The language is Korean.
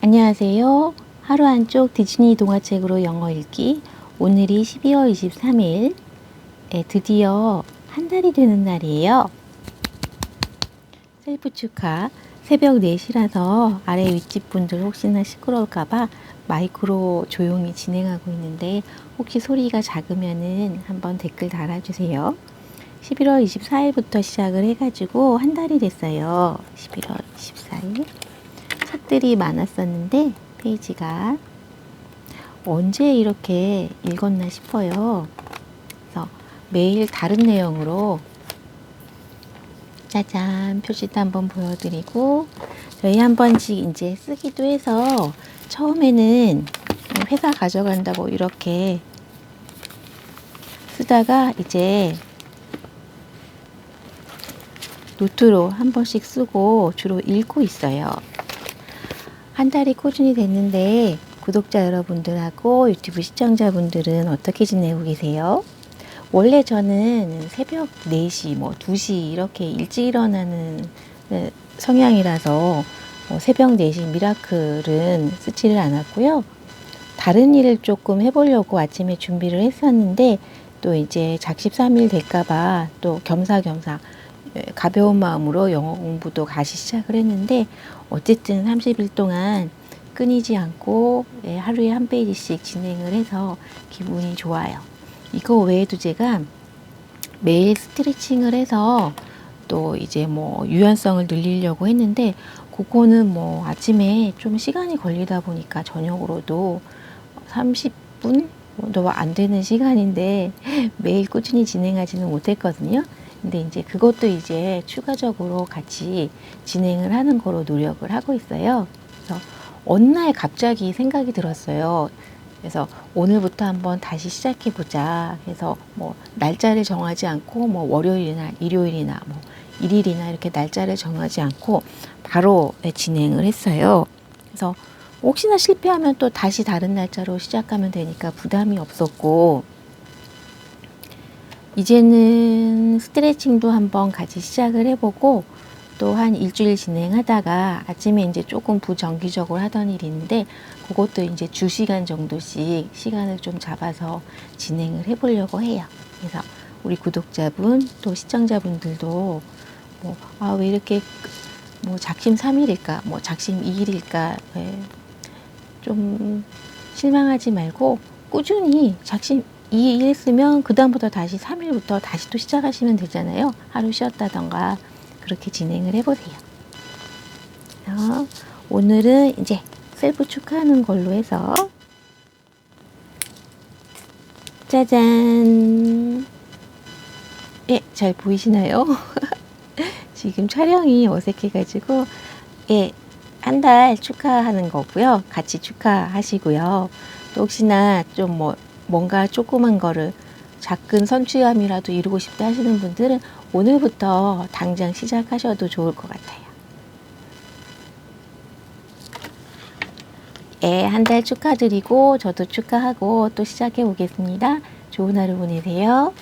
안녕하세요. 하루 한쪽 디즈니 동화책으로 영어 읽기. 오늘이 12월 23일. 에, 드디어 한 달이 되는 날이에요. 셀프 축하. 새벽 4시라서 아래 윗집 분들 혹시나 시끄러울까봐 마이크로 조용히 진행하고 있는데 혹시 소리가 작으면은 한번 댓글 달아주세요. 11월 24일부터 시작을 해가지고 한 달이 됐어요. 11월 24일. 책들이 많았었는데 페이지가 언제 이렇게 읽었나 싶어요. 그래서 매일 다른 내용으로 짜잔 표지도 한번 보여드리고 저희 한 번씩 이제 쓰기도 해서 처음에는 회사 가져간다고 이렇게 쓰다가 이제 노트로 한 번씩 쓰고 주로 읽고 있어요. 한 달이 꾸준히 됐는데 구독자 여러분들하고 유튜브 시청자분들은 어떻게 지내고 계세요? 원래 저는 새벽 4시, 뭐 2시 이렇게 일찍 일어나는 네, 성향이라서 뭐 새벽 4시 미라클은 쓰지를 않았고요. 다른 일을 조금 해보려고 아침에 준비를 했었는데 또 이제 작심삼일 될까봐 또 겸사겸사 예, 가벼운 마음으로 영어 공부도 다시 시작을 했는데 어쨌든 30일 동안 끊이지 않고 예, 하루에 한 페이지씩 진행을 해서 기분이 좋아요. 이거 외에도 제가 매일 스트레칭을 해서 또 이제 뭐 유연성을 늘리려고 했는데 그거는 뭐 아침에 좀 시간이 걸리다 보니까 저녁으로도 30분도 안 되는 시간인데 매일 꾸준히 진행하지는 못했거든요. 근데 이제 그것도 이제 추가적으로 같이 진행을 하는 거로 노력을 하고 있어요. 그래서 어느 날 갑자기 생각이 들었어요. 그래서 오늘부터 한번 다시 시작해 보자. 해서 뭐 날짜를 정하지 않고 뭐 월요일이나 일요일이나 뭐 일일이나 이렇게 날짜를 정하지 않고 바로 네, 진행을 했어요. 그래서 혹시나 실패하면 또 다시 다른 날짜로 시작하면 되니까 부담이 없었고 이제는 스트레칭도 한번 같이 시작을 해보고 또 한 일주일 진행하다가 아침에 이제 조금 부정기적으로 하던 일이 있는데 그것도 이제 주 시간 정도씩 시간을 좀 잡아서 진행을 해보려고 해요. 그래서 우리 구독자분 또 시청자분들도 뭐 아 왜 이렇게 뭐 작심 3일일까 뭐 작심 2일일까 예. 좀 실망하지 말고 꾸준히 작심 2일 했으면 그 다음부터 다시 3일부터 다시 또 시작하시면 되잖아요. 하루 쉬었다던가 그렇게 진행을 해보세요. 어, 오늘은 이제 셀프 축하하는 걸로 해서 짜잔 예, 잘 보이시나요? 지금 촬영이 어색해가지고 예, 한 달 축하하는 거고요. 같이 축하하시고요. 또 혹시나 좀뭐 뭔가 조그만 거를 작은 선취감이라도 이루고 싶다 하시는 분들은 오늘부터 당장 시작하셔도 좋을 것 같아요. 예, 한 달 축하드리고 저도 축하하고 또 시작해 보겠습니다. 좋은 하루 보내세요.